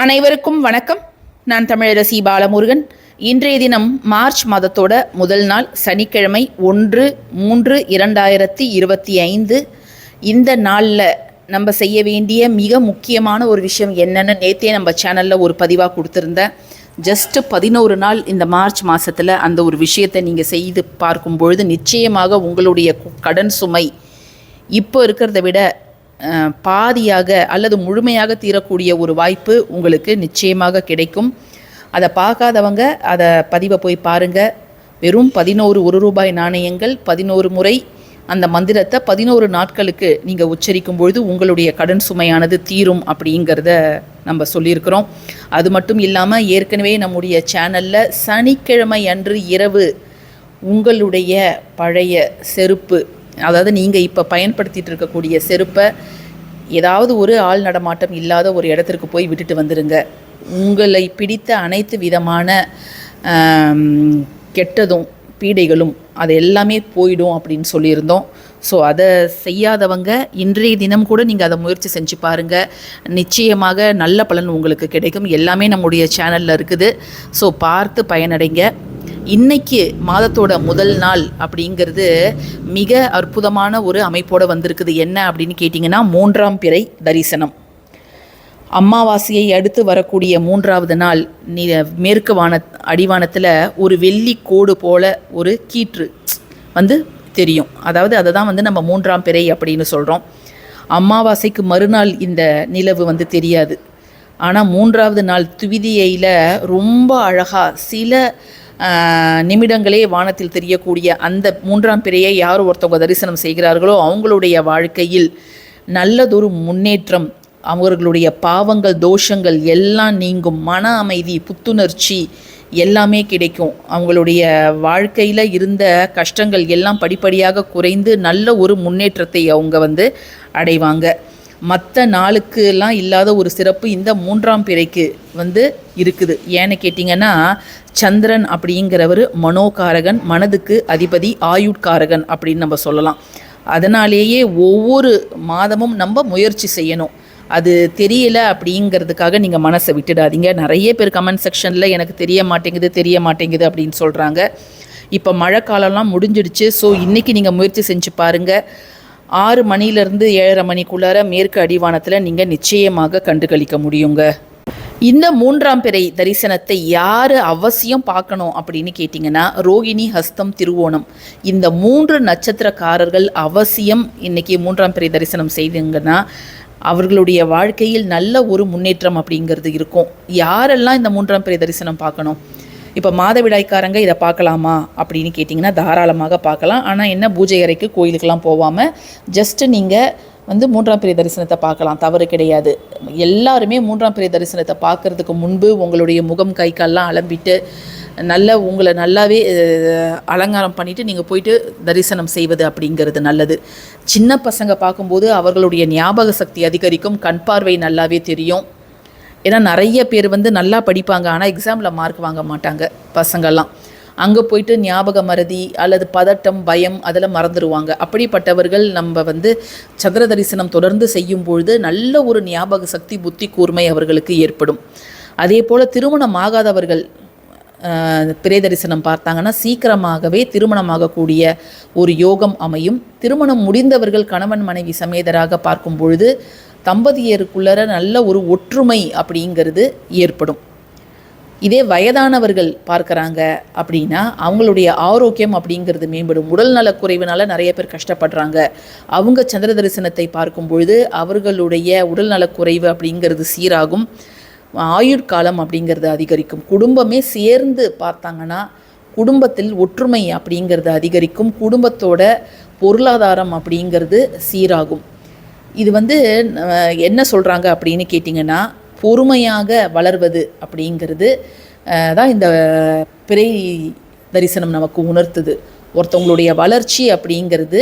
அனைவருக்கும் வணக்கம். நான் தமிழரசி பாலமுருகன். இன்றைய தினம் மார்ச் மாதத்தோட முதல் நாள் சனிக்கிழமை ஒன்று மூன்று இரண்டாயிரத்தி இருபத்தி ஐந்து. இந்த நாளில் நம்ம செய்ய வேண்டிய மிக முக்கியமான ஒரு விஷயம் என்னென்னு நேற்றே நம்ம சேனலில் ஒரு பதிவாக கொடுத்துருந்தேன். ஜஸ்ட்டு பதினோரு நாள் இந்த மார்ச் மாதத்தில் அந்த ஒரு விஷயத்தை நீங்கள் செய்து பார்க்கும் பொழுது நிச்சயமாக உங்களுடைய கடன் சுமை இப்போ இருக்கிறத விட பாதியாக அல்லது முழுமையாக தீரக்கூடிய ஒரு வாய்ப்பு உங்களுக்கு நிச்சயமாக கிடைக்கும். அதை பார்க்காதவங்க அதை பதிவை போய் பாருங்கள் வெறும் பதினோரு ஒரு ரூபாய் நாணயங்கள் பதினோரு முறை அந்த மந்திரத்தை பதினோரு நாட்களுக்கு நீங்கள் உச்சரிக்கும் பொழுது உங்களுடைய கடன் சுமையானது தீரும் அப்படிங்கிறத நம்ம சொல்லியிருக்கிறோம். அது மட்டும் இல்லாமல் ஏற்கனவே நம்முடைய சேனலில் சனிக்கிழமை அன்று இரவு உங்களுடைய பழைய செருப்பு அதாவது நீங்கள் இப்போ பயன்படுத்திகிட்டு இருக்கக்கூடிய செருப்பை ஏதாவது ஒரு ஆள் நடமாட்டம் இல்லாத ஒரு இடத்திற்கு போய் விட்டுட்டு வந்துடுங்க உங்களை பிடித்த அனைத்து விதமான கெட்டதும் பீடைகளும் அது எல்லாமே போயிடும் அப்படின்னு சொல்லியிருந்தோம். ஸோ அதை செய்யாதவங்க இன்றைய தினம் கூட நீங்கள் அதை முயற்சி செஞ்சு பாருங்கள் நிச்சயமாக நல்ல பலன் உங்களுக்கு கிடைக்கும். எல்லாமே நம்முடைய சேனலில் இருக்குது. ஸோ பார்த்து பயனடைங்க. இன்னைக்கு மாதத்தோட முதல் நாள் அப்படிங்கிறது மிக அற்புதமான ஒரு அமைப்போட வந்திருக்குது. என்ன அப்படின்னு கேட்டிங்கன்னா மூன்றாம் பிறை தரிசனம். அமாவாசையை அடுத்து வரக்கூடிய மூன்றாவது நாள் நீ மேற்கு வான அடிவானத்தில் ஒரு வெள்ளி கோடு போல ஒரு கீற்று வந்து தெரியும். அதாவது அதை தான் வந்து நம்ம மூன்றாம் பிறை அப்படின்னு சொல்கிறோம் அமாவாசைக்கு மறுநாள் இந்த நிலவு வந்து தெரியாது. ஆனால் மூன்றாவது நாள் துவிதியையில் ரொம்ப அழகாக சில நிமிடங்களே வானத்தில் தெரியக்கூடிய அந்த மூன்றாம் பிறையை யார் ஒருத்தவங்க தரிசனம் செய்கிறார்களோ அவங்களுடைய வாழ்க்கையில் நல்லதொரு முன்னேற்றம் அவர்களுடைய பாவங்கள் தோஷங்கள் எல்லாம் நீங்கும். மன அமைதி புத்துணர்ச்சி எல்லாமே கிடைக்கும். அவங்களுடைய வாழ்க்கையில் இருந்த கஷ்டங்கள் எல்லாம் படிப்படியாக குறைந்து நல்ல ஒரு முன்னேற்றத்தை அவங்க வந்து அடைவாங்க. மற்ற நாளுக்கெல்லாம் இல்லாத ஒரு சிறப்பு இந்த மூன்றாம் பிறைக்கு வந்து இருக்குது. ஏன்னு கேட்டிங்கன்னா சந்திரன் அப்படிங்கிறவர் மனோகாரகன் மனதுக்கு அதிபதி ஆயுட்காரகன் அப்படின்னு நம்ம சொல்லலாம். அதனாலேயே ஒவ்வொரு மாதமும் நம்ம முயற்சி செய்யணும். அது தெரியல அப்படிங்கிறதுக்காக நீங்கள் மனசை விட்டுடாதீங்க. நிறைய பேர் கமெண்ட் செக்ஷனில் எனக்கு தெரிய மாட்டேங்குது தெரிய மாட்டேங்குது அப்படின்னு சொல்கிறாங்க இப்போ மழை காலம்லாம் முடிஞ்சிடுச்சு. ஸோ இன்றைக்கி நீங்கள் முயற்சி செஞ்சு பாருங்கள் ஆறு மணிலேருந்து ஏழரை மணிக்குள்ளார மேற்கு அடிவானத்தில் நீங்கள் நிச்சயமாக கண்டுகளிக்க முடியுங்க. இந்த மூன்றாம் பிறை தரிசனத்தை யார் அவசியம் பார்க்கணும் அப்படின்னு கேட்டிங்கன்னா ரோகிணி ஹஸ்தம் திருவோணம். இந்த மூன்று நட்சத்திரக்காரர்கள் அவசியம் இன்னைக்கு மூன்றாம் பிறை தரிசனம் செய்துங்கன்னா அவர்களுடைய வாழ்க்கையில் நல்ல ஒரு முன்னேற்றம் அப்படிங்கிறது இருக்கும். யாரெல்லாம் இந்த மூன்றாம் பிறை தரிசனம் பார்க்கணும்? இப்போ மாதவிடாய்க்காரங்க இதை பார்க்கலாமா அப்படின்னு கேட்டிங்கன்னா தாராளமாக பார்க்கலாம். ஆனால் என்ன பூஜை அறைக்கு கோயிலுக்கெல்லாம் போகாமல் ஜஸ்ட்டு நீங்கள் வந்து மூன்றாம் பிரிய தரிசனத்தை பார்க்கலாம். தவறு கிடையாது. எல்லாருமே மூன்றாம் பிரிய தரிசனத்தை பார்க்கறதுக்கு முன்பு உங்களுடைய முகம் கை கால்லாம் அலம்பிட்டு நல்ல உங்களை நல்லாவே அலங்காரம் பண்ணிவிட்டு நீங்கள் போயிட்டு தரிசனம் செய்வது அப்படிங்கிறது நல்லது. சின்ன பசங்க பார்க்கும்போது அவர்களுடைய ஞாபக சக்தி அதிகரிக்கும். கண் பார்வை நல்லாவே தெரியும். ஏன்னா நிறைய பேர் வந்து நல்லா படிப்பாங்க ஆனால் எக்ஸாமில் மார்க் வாங்க மாட்டாங்க பசங்கள்லாம். அங்கே போயிட்டு ஞாபக மறதி அல்லது பதட்டம் பயம் அதில் மறந்துடுவாங்க அப்படிப்பட்டவர்கள் நம்ம வந்து சந்திர தரிசனம் தொடர்ந்து செய்யும் பொழுது நல்ல ஒரு ஞாபக சக்தி புத்தி கூர்மை அவர்களுக்கு ஏற்படும். அதே போல் திருமணம் ஆகாதவர்கள் பிரே தரிசனம் பார்த்தாங்கன்னா சீக்கிரமாகவே திருமணமாகக்கூடிய ஒரு யோகம் அமையும். திருமணம் முடிந்தவர்கள் கணவன் மனைவி சமேதராக பார்க்கும் பொழுது தம்பதியருக்குள்ளற நல்ல ஒரு ஒற்றுமை அப்படிங்கிறது ஏற்படும். இதே வயதானவர்கள் பார்க்குறாங்க அப்படின்னா அவங்களுடைய ஆரோக்கியம் அப்படிங்கிறது மேம்படும். உடல் நலக்குறைவினால நிறைய பேர் கஷ்டப்படுறாங்க. அவங்க சந்திர தரிசனத்தை பார்க்கும் பொழுது அவர்களுடைய உடல் நலக்குறைவு அப்படிங்கிறது சீராகும். ஆயுட்காலம் அப்படிங்கிறது அதிகரிக்கும். குடும்பமே சேர்ந்து பார்த்தாங்கன்னா குடும்பத்தில் ஒற்றுமை அப்படிங்கிறது அதிகரிக்கும். குடும்பத்தோட பொருளாதாரம் அப்படிங்கிறது சீராகும். இது வந்து என்ன சொல்கிறாங்க அப்படின்னு கேட்டிங்கன்னா பொறுமையாக வளர்வது அப்படிங்கிறது தான் இந்த பிறை தரிசனம் நமக்கு உணர்த்துது. ஒருத்தவங்களுடைய வளர்ச்சி அப்படிங்கிறது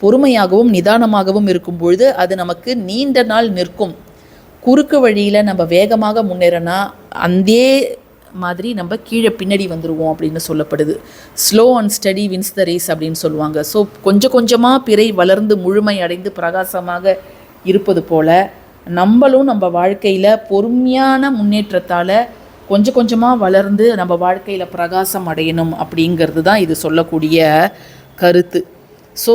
பொறுமையாகவும் நிதானமாகவும் இருக்கும் பொழுது அது நமக்கு நீண்ட நாள் நிற்கும். குறுக்கு வழியில் நம்ம வேகமாக முன்னேறனா அந்தே மாதிரி நம்ம கீழே பின்னாடி வந்துடுவோம் அப்படின்னு சொல்லப்படுது. Slow and steady wins the race அப்படின்னு சொல்லுவாங்க. ஸோ கொஞ்சம் கொஞ்சமாக பிறை வளர்ந்து முழுமை அடைந்து பிரகாசமாக இருப்பது போல் நம்மளும் நம்ம வாழ்க்கையில் பொறுமையான முன்னேற்றத்தால் கொஞ்சம் கொஞ்சமாக வளர்ந்து நம்ம வாழ்க்கையில் பிரகாசம் அடையணும் அப்படிங்கிறது தான் இது சொல்லக்கூடிய கருத்து. ஸோ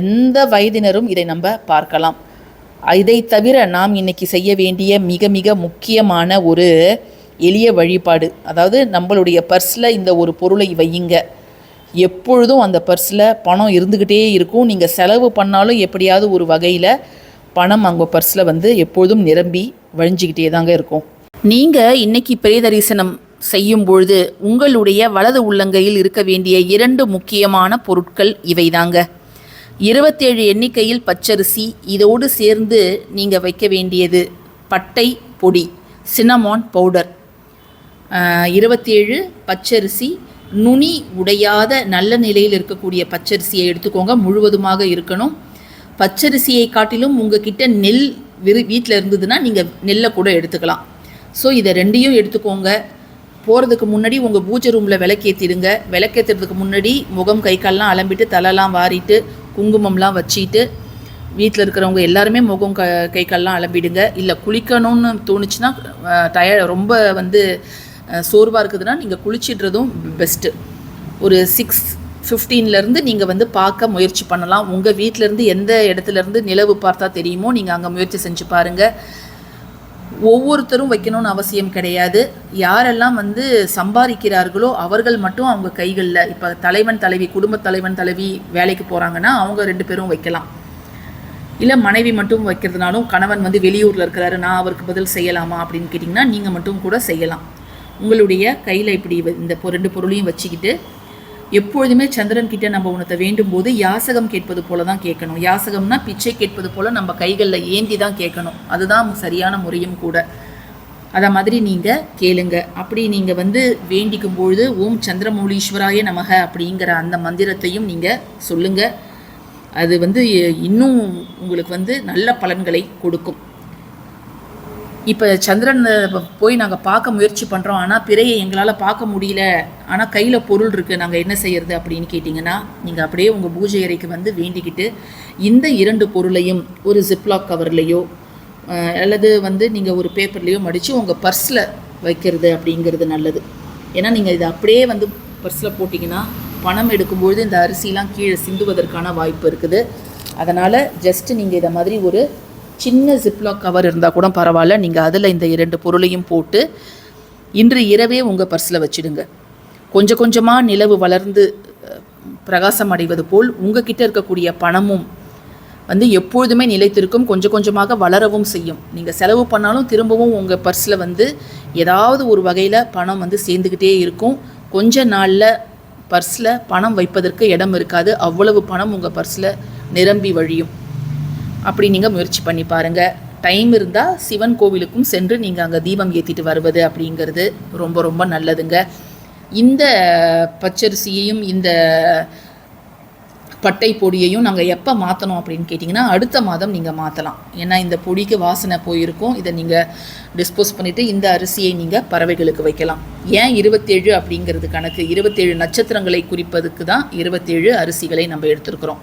எந்த வயதினரும் இதை நம்ம பார்க்கலாம். இதை தவிர நாம் இன்றைக்கி செய்ய வேண்டிய மிக மிக முக்கியமான ஒரு எளிய வழிபாடு அதாவது நம்மளுடைய பர்ஸில் இந்த ஒரு பொருளை வையுங்க. எப்பொழுதும் அந்த பர்ஸில் பணம் இருந்துக்கிட்டே இருக்கும். நீங்கள் செலவு பண்ணாலும் எப்படியாவது ஒரு வகையில் பணம் அவங்க பர்ஸில் வந்து எப்பொழுதும் நிரம்பி வழிஞ்சிக்கிட்டே தாங்க இருக்கும். நீங்கள் இன்னைக்கு பிரேத தரிசனம் செய்யும் பொழுது உங்களுடைய வலது உள்ளங்கையில் இருக்க வேண்டிய இரண்டு முக்கியமான பொருட்கள் இவைதாங்க. இருபத்தேழு எண்ணிக்கையில் பச்சரிசி இதோடு சேர்ந்து நீங்கள் வைக்க வேண்டியது பட்டை பொடி சினமான் பவுடர். இருபத்தேழு பச்சரிசி நுனி உடையாத நல்ல நிலையில் இருக்கக்கூடிய பச்சரிசியை எடுத்துக்கோங்க முழுவதுமாக இருக்கணும். பச்சரிசியை காட்டிலும் உங்ககிட்ட நெல் விரு வீட்டில் இருந்ததுன்னா நீங்கள் நெல்லை கூட எடுத்துக்கலாம். ஸோ இதை ரெண்டையும் எடுத்துக்கோங்க. போகிறதுக்கு முன்னாடி உங்கள் பூஜை ரூமில் விளக்கேற்றிடுங்க விளக்கேற்றுறதுக்கு முன்னாடி முகம் கை கால்லாம் அலம்பிட்டு தலைலாம் வாரிட்டு குங்குமம்லாம் வச்சுட்டு வீட்டில் இருக்கிறவங்க எல்லாருமே முகம் க கை கால்லாம் அலம்பிடுங்க. இல்லை குளிக்கணும்னு தோணுச்சுன்னா டய ரொம்ப வந்து சோர்வாக இருக்குதுன்னா நீங்கள் குளிச்சிடுறதும் பெஸ்ட்டு ஒரு சிக்ஸ் ஃபிஃப்டீன்லேருந்து நீங்கள் வந்து பார்க்க முயற்சி பண்ணலாம். உங்கள் வீட்டிலேருந்து எந்த இடத்துலேருந்து நிலவு பார்த்தா தெரியுமோ நீங்கள் அங்கே முயற்சி செஞ்சு பாருங்கள் ஒவ்வொருத்தரும் வைக்கணும்னு அவசியம் கிடையாது. யாரெல்லாம் வந்து சம்பாதிக்கிறார்களோ அவர்கள் மட்டும் அவங்க கைகளில் இப்போ தலைவன் தலைவி குடும்ப தலைவன் தலைவி வேலைக்கு போகிறாங்கன்னா அவங்க ரெண்டு பேரும் வைக்கலாம். இல்லை மனைவி மட்டும் வைக்கிறதுனாலும் கணவன் வந்து வெளியூரில் இருக்கிறாரு நான் அவருக்கு பதில் செய்யலாமா அப்படின்னு கேட்டிங்கன்னா நீங்கள் மட்டும் கூட செய்யலாம். உங்களுடைய கையில் இப்படி இந்த ரெண்டு பொருளையும் வச்சுக்கிட்டு எப்பொழுதுமே சந்திரன் கிட்ட நம்ம உணத்தை வேண்டும் போது யாசகம் கேட்பது போல தான் கேட்கணும். யாசகம்னா பிச்சை கேட்பது போல நம்ம கைகளில் ஏந்தி தான் கேட்கணும். அதுதான் சரியான முறையும் கூட. அதை மாதிரி நீங்கள் கேளுங்க. அப்படி நீங்கள் வந்து வேண்டிக்கும் பொழுது ஓம் சந்திரமௌலீஸ்வராய நமக அப்படிங்கிற அந்த மந்திரத்தையும் நீங்கள் சொல்லுங்கள் அது வந்து இன்னும் உங்களுக்கு வந்து நல்ல பலன்களை கொடுக்கும். இப்போ சந்திரன் போய் நாங்கள் பார்க்க முயற்சி பண்ணுறோம் ஆனால் பிறையை எங்களால் பார்க்க முடியல. ஆனால் கையில் பொருள் இருக்குது நாங்கள் என்ன செய்யறது அப்படின்னு கேட்டிங்கன்னா நீங்கள் அப்படியே உங்கள் பூஜை அறைக்கு வந்து வேண்டிக்கிட்டு இந்த இரண்டு பொருளையும் ஒரு ஜிப்லாக் கவர்லேயோ அல்லது வந்து நீங்கள் ஒரு பேப்பர்லேயோ மடித்து உங்கள் பர்ஸில் வைக்கிறது அப்படிங்கிறது நல்லது. ஏன்னா நீங்கள் இதை அப்படியே வந்து பர்ஸில் போட்டிங்கன்னா பணம் எடுக்கும்பொழுது இந்த அரிசிலாம் கீழே சிந்துவதற்கான வாய்ப்பு இருக்குது. அதனால் ஜஸ்ட்டு நீங்கள் இதை மாதிரி ஒரு சின்ன ஜிப்லாக் கவர் இருந்தால் கூட பரவாயில்ல. நீங்கள் அதில் இந்த இரண்டு பொருளையும் போட்டு இன்று இரவே உங்கள் பர்ஸில் வச்சுடுங்க. கொஞ்சம் கொஞ்சமாக நிலவு வளர்ந்து பிரகாசம் அடைவது போல் உங்ககிட்ட இருக்கக்கூடிய பணமும் வந்து எப்பொழுதுமே நிலைத்திருக்கும். கொஞ்சம் கொஞ்சமாக வளரவும் செய்யும். நீங்கள் செலவு பண்ணாலும் திரும்பவும் உங்கள் பர்ஸில் வந்து ஏதாவது ஒரு வகையில் பணம் வந்து சேர்ந்துக்கிட்டே இருக்கும். கொஞ்ச நாளில் பர்ஸில் பணம் வைப்பதற்கு இடம் இருக்காது. அவ்வளவு பணம் உங்கள் பர்ஸில் நிரம்பி வழியும். அப்படி நீங்கள் முயற்சி பண்ணி பாருங்கள் டைம் இருந்தால் சிவன் கோவிலுக்கும் சென்று நீங்கள் அங்கே தீபம் ஏற்றிட்டு வருவது அப்படிங்கிறது ரொம்ப ரொம்ப நல்லதுங்க. இந்த பச்சரிசியையும் இந்த பட்டை பொடியையும் நாங்கள் எப்போ மாற்றணும் அப்படின்னு கேட்டிங்கன்னா அடுத்த மாதம் நீங்கள் மாற்றலாம் ஏன்னா இந்த பொடிக்கு வாசனை போயிருக்கும். இதை நீங்கள் டிஸ்போஸ் பண்ணிவிட்டு இந்த அரிசியை நீங்கள் பறவைகளுக்கு வைக்கலாம். ஏன் இருபத்தேழு அப்படிங்கிறது கணக்கு? இருபத்தேழு நட்சத்திரங்களை குறிப்பதுக்கு தான் இருபத்தேழு அரிசிகளை நம்ம எடுத்துருக்குறோம்.